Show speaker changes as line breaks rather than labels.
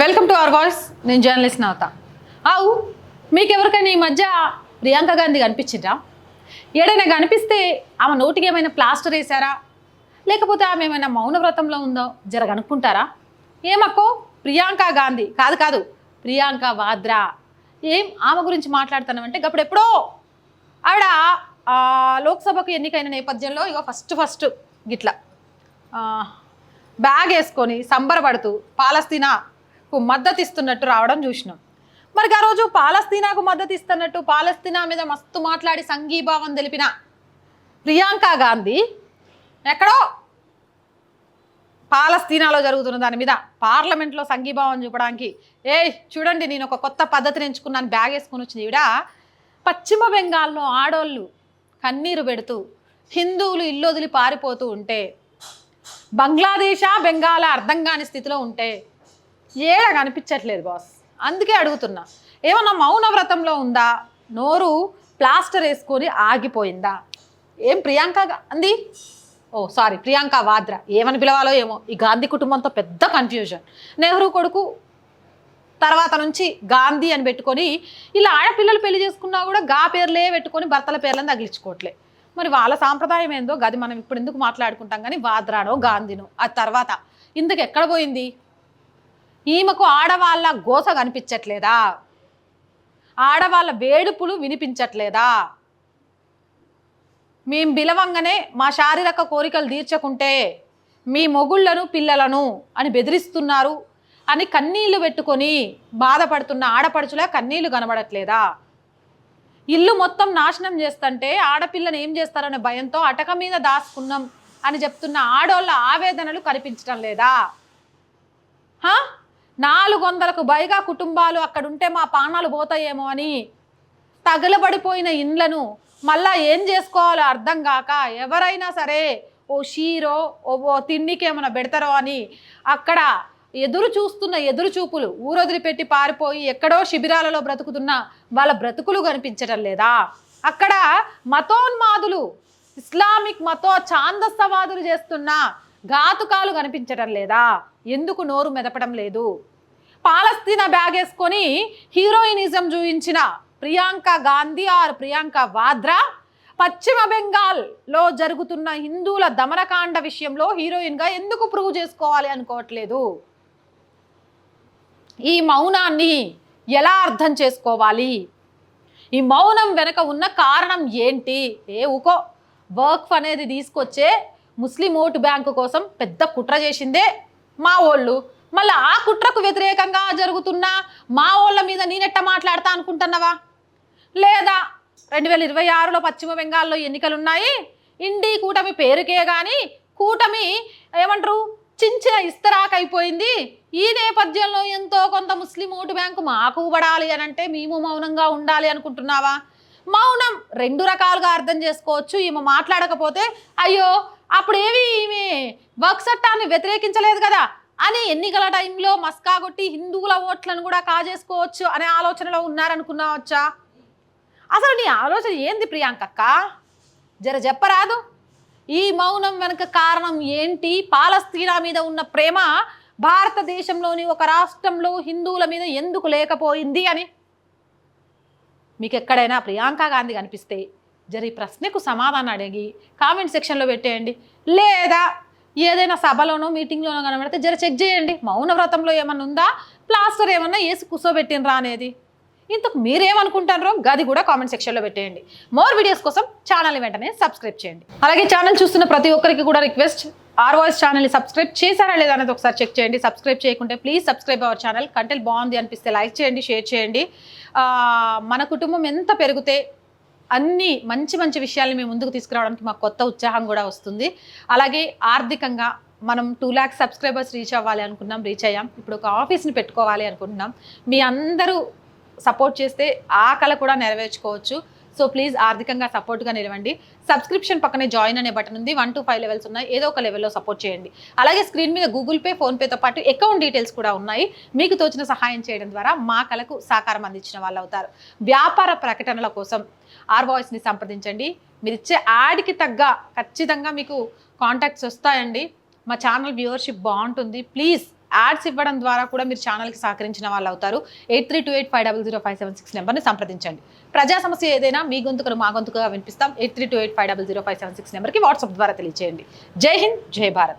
Welcome to our voice నేను journalist Navatha. అవు మీకు ఎవరికైనా ఈ మధ్య ప్రియాంక గాంధీ కనిపించిందా? ఏడైనా కనిపిస్తే ఆమె నోటికి ఏమైనా ప్లాస్టర్ వేశారా? లేకపోతే ఆమె ఏమైనా మౌన వ్రతంలో ఉందో జర కనుక్కుంటారా ఏమక్కో ప్రియాంక గాంధీ. కాదు కాదు. ప్రియాంక వాద్రా. ఏం ఆమె గురించి మాట్లాడుతున్నామంటే అప్పుడు ఎప్పుడో ఆవిడ లోక్సభకు ఎన్నికైన నేపథ్యంలో ఇక ఫస్ట్ ఫస్ట్ గిట్లా బ్యాగ్ వేసుకొని సంబరపడుతూ కు మద్దతు ఇస్తున్నట్టు రావడం చూసినాం. మరి ఆ రోజు పాలస్తీనాకు మద్దతు ఇస్తున్నట్టు పాలస్తీనా మీద మస్తు మాట్లాడి సంఘీభావం తెలిపిన ప్రియాంక గాంధీ ఎక్కడో పాలస్తీనాలో జరుగుతున్న దాని మీద పార్లమెంట్లో సంఘీభావం చూపడానికి ఏ చూడండి నేను ఒక కొత్త పద్ధతిని ఎంచుకున్నాను బ్యాగ్ వేసుకుని వచ్చింది. ఈవిడ పశ్చిమ బెంగాల్లో ఆడోళ్ళు కన్నీరు పెడుతూ హిందువులు ఇల్లు వదిలి పారిపోతూ ఉంటే బంగ్లాదేశా బెంగాల అర్థం కాని స్థితిలో ఉంటే ఏడ కనిపించట్లేదు బాస్ అందుకే అడుగుతున్నా. ఏమన్నా మౌన వ్రతంలో ఉందా? నోరు ప్లాస్టర్ వేసుకొని ఆగిపోయిందా? ఏం ప్రియాంక గాంధీ ఓ సారీ ప్రియాంక వాద్రా. ఏమని పిలవాలో ఏమో. ఈ గాంధీ కుటుంబంతో పెద్ద కన్ఫ్యూజన్ నెహ్రూ కొడుకు తర్వాత నుంచి గాంధీ అని పెట్టుకొని ఇలా ఆడపిల్లలు పెళ్ళి చేసుకున్నా కూడా గా పేర్లే పెట్టుకొని భర్తల పేర్లను తగిలించుకోవట్లే మరి వాళ్ళ సాంప్రదాయం ఏందో? గది మనం ఇప్పుడు ఎందుకు మాట్లాడుకుంటాం కానీ వాద్రానో గాంధీనో. ఆ తర్వాత ఇందుకు ఎక్కడ పోయింది? ఈమెకు ఆడవాళ్ళ గోస కనిపించట్లేదా? ఆడవాళ్ళ వేడుపులు వినిపించట్లేదా? మేం బిలవంగానే మా శారీరక కోరికలు తీర్చకుంటే మీ మొగుళ్ళను పిల్లలను అని బెదిరిస్తున్నారు అని కన్నీళ్ళు పెట్టుకొని బాధపడుతున్న ఆడపడుచులా కన్నీళ్ళు కనబడట్లేదా? ఇల్లు మొత్తం నాశనం చేస్తుంటే ఆడపిల్లని ఏం చేస్తారనే భయంతో అటక మీద దాచుకున్నాం అని చెప్తున్న ఆడోళ్ళ ఆవేదనలు కనిపించడం లేదా? హా? నాలుగు వందలకు పైగా కుటుంబాలు అక్కడ ఉంటే మా పానాలు పోతాయేమో అని తగలబడిపోయిన ఇండ్లను మళ్ళా ఏం చేసుకోవాలో అర్థం కాక ఎవరైనా సరే ఓ షీరో ఓ ఓ తిండికి ఏమైనా పెడతారో అని అక్కడ ఎదురు చూస్తున్న ఎదురు చూపులు ఊరొదిలిపెట్టి పారిపోయి ఎక్కడో శిబిరాలలో బ్రతుకుతున్న వాళ్ళ బ్రతుకులు కనిపించడం లేదా? అక్కడ మతోన్మాదులు ఇస్లామిక్ మతో ఛాందస్తవాదులు చేస్తున్న ఘాతుకాలు కనిపించటం లేదా? ఎందుకు నోరు మెదపడం లేదు? పాలస్తీనా బ్యాగ్ వేసుకొని హీరోయినిజం చూపించిన ప్రియాంక గాంధీ ఆర్ ప్రియాంక వాద్రా పశ్చిమ బెంగాల్లో జరుగుతున్న హిందువుల దమనకాండ విషయంలో హీరోయిన్గా ఎందుకు ప్రూవ్ చేసుకోవాలి అనుకోవట్లేదు? ఈ మౌనాన్ని ఎలా అర్థం చేసుకోవాలి? ఈ మౌనం వెనక ఉన్న కారణం ఏంటి? ఏ ఊకో వర్క్ అనేది తీసుకొచ్చే ముస్లిం ఓటు బ్యాంకు కోసం పెద్ద కుట్ర చేసిందే మా వాళ్ళు మళ్ళీ ఆ కుట్రకు వ్యతిరేకంగా జరుగుతున్న మా వాళ్ళ మీద నేనెట్ట మాట్లాడతా అనుకుంటున్నావా? లేదా రెండు వేల ఇరవై ఆరులో పశ్చిమ బెంగాల్లో ఎన్నికలు ఉన్నాయి ఇండి కూటమి పేరుకే కానీ కూటమి ఏమంటారు చించిన ఇస్తరాక్ అయిపోయింది ఈ నేపథ్యంలో ఎంతో కొంత ముస్లిం ఓటు బ్యాంకు మాకు పడాలి అని అంటే మేము మౌనంగా ఉండాలి అనుకుంటున్నావా? మౌనం రెండు రకాలుగా అర్థం చేసుకోవచ్చు. ఈమె మాట్లాడకపోతే అయ్యో అప్పుడేవి ఈమె వర్క్ చట్టాన్ని వ్యతిరేకించలేదు కదా? అని ఎన్నికల టైంలో మస్కా కొట్టి హిందువుల ఓట్లను కూడా కాజేసుకోవచ్చు అనే ఆలోచనలో ఉన్నారనుకున్నావచ్చా అసలు నీ ఆలోచన ఏంది ప్రియాంకక్క? జర చెప్పరాదు. ఈ మౌనం వెనుక కారణం ఏంటి? పాలస్తీనా మీద ఉన్న ప్రేమ భారతదేశంలోని ఒక రాష్ట్రంలో హిందువుల మీద ఎందుకు లేకపోయింది అని? మీకు ఎక్కడైనా ప్రియాంక గాంధీ కనిపిస్తే జర ఈ ప్రశ్నకు సమాధానం అడిగి కామెంట్ సెక్షన్లో పెట్టేయండి. లేదా ఏదైనా సభలోనో మీటింగ్లోనో కనబడితే జర చెక్ చేయండి. మౌన వ్రతంలో ఏమన్నా ఉందా? ప్లాస్టర్ ఏమన్నా వేసి కూర్చోబెట్టినరా అనేది? ఇంతకు మీరేమనుకుంటారో గది కూడా కామెంట్ సెక్షన్లో పెట్టేయండి. మోర్ వీడియోస్ కోసం ఛానల్ వెంటనే సబ్స్క్రైబ్ చేయండి. అలాగే ఛానల్ చూస్తున్న ప్రతి ఒక్కరికి కూడా రిక్వెస్ట్ ఆర్ వాయిస్ ఛానల్ని సబ్స్క్రైబ్ చేశారా లేదా అనేది ఒకసారి చెక్ చేయండి. సబ్స్క్రైబ్ చేయకుంటే please subscribe our channel. Content బాగుంది అనిపిస్తే లైక్ చేయండి షేర్ చేయండి. మన కుటుంబం ఎంత పెరిగితే అన్ని మంచి మంచి విషయాల్ని మేము ముందుకు తీసుకురావడానికి మాకు కొత్త ఉత్సాహం కూడా వస్తుంది. అలాగే ఆర్థికంగా మనం టూ ల్యాక్స్ సబ్స్క్రైబర్స్ రీచ్ అవ్వాలి అనుకున్నాం రీచ్ అయ్యాం. ఇప్పుడు ఒక ఆఫీస్ని పెట్టుకోవాలి అనుకుంటున్నాం. మీ అందరూ సపోర్ట్ చేస్తే ఆ కళ కూడా నెరవేర్చుకోవచ్చు. సో ప్లీజ్ ఆర్థికంగా సపోర్ట్గా నిలవండి. సబ్స్క్రిప్షన్ పక్కనే జాయిన్ అనే బటన్ ఉంది. వన్ టు ఫైవ్ లెవెల్స్ ఉన్నాయి. ఏదో ఒక లెవెల్లో సపోర్ట్ చేయండి. అలాగే స్క్రీన్ మీద గూగుల్ పే ఫోన్పేతో పాటు అకౌంట్ డీటెయిల్స్ కూడా ఉన్నాయి. మీకు తోచిన సహాయం చేయడం ద్వారా మా కళకు సహకారం అందించిన వాళ్ళు అవుతారు. వ్యాపార ప్రకటనల కోసం ఆర్ వాయిస్ని సంప్రదించండి. మీరు ఇచ్చే యాడ్కి తగ్గ ఖచ్చితంగా మీకు కాంటాక్ట్స్ వస్తాయండి. మా ఛానల్ వ్యూవర్షిప్ బాగుంటుంది. ప్లీజ్ యాడ్స్ ఇవ్వడం ద్వారా కూడా మీరు ఛానల్కి సహకరించిన వాళ్ళు అవుతారు. Eight three two eight five double zero five seven six నెంబర్ని సంప్రదించండి. ప్రజా సమస్య ఏదైనా మీ గొంతుకను మా గొంతుకుగా వినిపిస్తాం. Eight three two eight five double zero five seven six నెంబర్కి వాట్సాప్ ద్వారా తెలియజేయండి జై హింద్ జై భారత్.